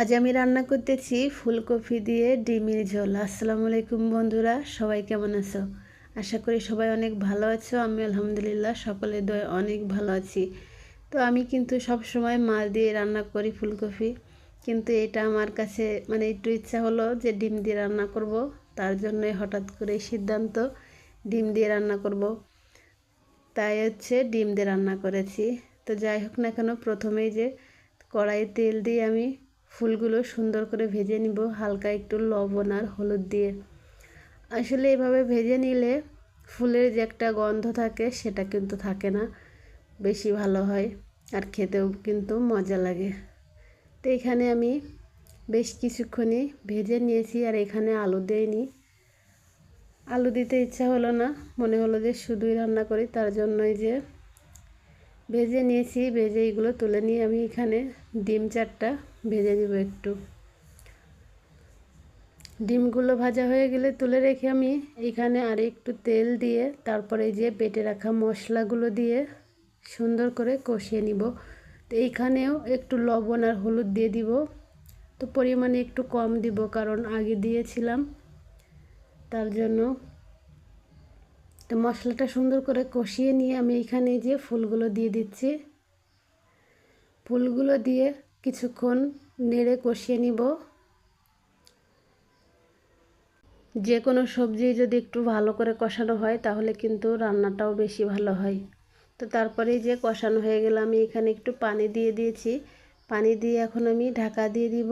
আজ আমি রান্না করতেছি ফুলকপি দিয়ে ডিমের ঝোল। আসসালামু আলাইকুম বন্ধুরা, সবাই কেমন আছো? আশা করি সবাই অনেক ভালো আছো, আমি আলহামদুলিল্লাহ সকলের দয় অনেক ভালো আছি। তো আমি কিন্তু সব সময় মাছ দিয়ে রান্না করি ফুলকপি, কিন্তু এটা আমার কাছে মানে একটু ইচ্ছা হলো যে ডিম দিয়ে রান্না করব, তার জন্যই হঠাৎ করে সিদ্ধান্ত ডিম দিয়ে রান্না করব। তাই হচ্ছে ডিম দিয়ে রান্না করেছি। তো যাই হোক না কেন, প্রথমেই যে কড়াই তেল দিয়ে আমি ফুলগুলো সুন্দর করে ভেজে নিব, হালকা একটু লবণ আর হলুদ দিয়ে। আসলে এভাবে ভেজে নিলে ফুলের যে একটা গন্ধ থাকে সেটা কিন্তু থাকে না, বেশি ভালো হয় আর খেতেও কিন্তু মজা লাগে। তো এখানে আমি বেশ কিছুক্ষণই ভেজে নিয়েছি আর এখানে আলু দিইনি। আলু দিতে ইচ্ছা হলো না, মনে হলো যে শুধুই রান্না করি, তার জন্যই যে ভেজে নিয়েছি, ভেজে এগুলো তুলে নিয়ে আমি এখানে ডিম চারটা ভেজে নিব একটু। ডিমগুলো ভাজা হয়ে গেলে তুলে রেখে আমি এখানে আর একটু তেল দিয়ে তারপরে যে বেটে রাখা মশলাগুলো দিয়ে সুন্দর করে কষিয়ে নিব। তো এইখানেও একটু লবণ আর হলুদ দিয়ে দিব। তো পরিমাণে একটু কম দিব, কারণ আগে দিয়েছিলাম, তার জন্য তো মশলাটা সুন্দর করে কষিয়ে নিয়ে আমি এখানে যে ফুলগুলো দিয়ে দিচ্ছি, ফুলগুলো দিয়ে কিছুক্ষণ নেড়ে কষিয়ে নিব। যে কোনো সবজি যদি একটু ভালো করে কষানো হয় তাহলে কিন্তু রান্নাটাও বেশি ভালো হয়। তো তারপরে যে কষানো হয়ে গেলে আমি এখানে একটু পানি দিয়ে দিয়েছি। পানি দিয়ে এখন আমি ঢাকা দিয়ে দিব।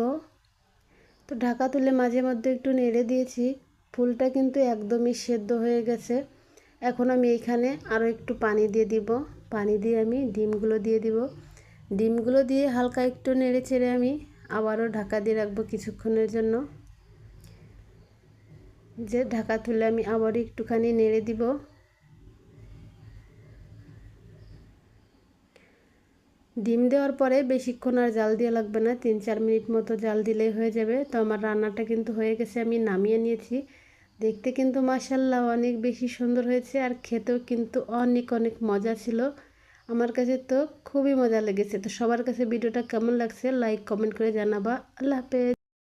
তো ঢাকা তুলে মাঝে মধ্যে একটু নেড়ে দিয়েছি। ফুলটা কিন্তু একদমই সেদ্ধ হয়ে গেছে। এখন আমি এইখানে আরও একটু পানি দিয়ে দিব। পানি দিয়ে আমি ডিমগুলো দিয়ে দিব। ডিমগুলো দিয়ে হালকা একটু নেড়ে চেড়ে আমি আবারও ঢাকা দিয়ে রাখব কিছুক্ষণের জন্য। যে ঢাকা তুলে আমি আবারও একটুখানি নেড়ে দিব। ডিম দেওয়ার পরে বেশিক্ষণ আর জাল দিয়ে লাগবে না। তিন চার মিনিট মতো জাল দিলেই হয়ে যাবে। তো আমার রান্নাটা কিন্তু হয়ে গেছে, আমি নামিয়ে নিয়েছি। দেখতে কিন্তু মাসাল্লাহ অনেক বেশি সুন্দর হয়েছে আর খেতেও কিন্তু অনেক অনেক মজা ছিল। আমার কাছে তো খুবই মজা লেগেছে। তো সবার কাছে ভিডিওটা কেমন লাগছে লাইক কমেন্ট করে জানাবা। আল্লাহ হাফেজ।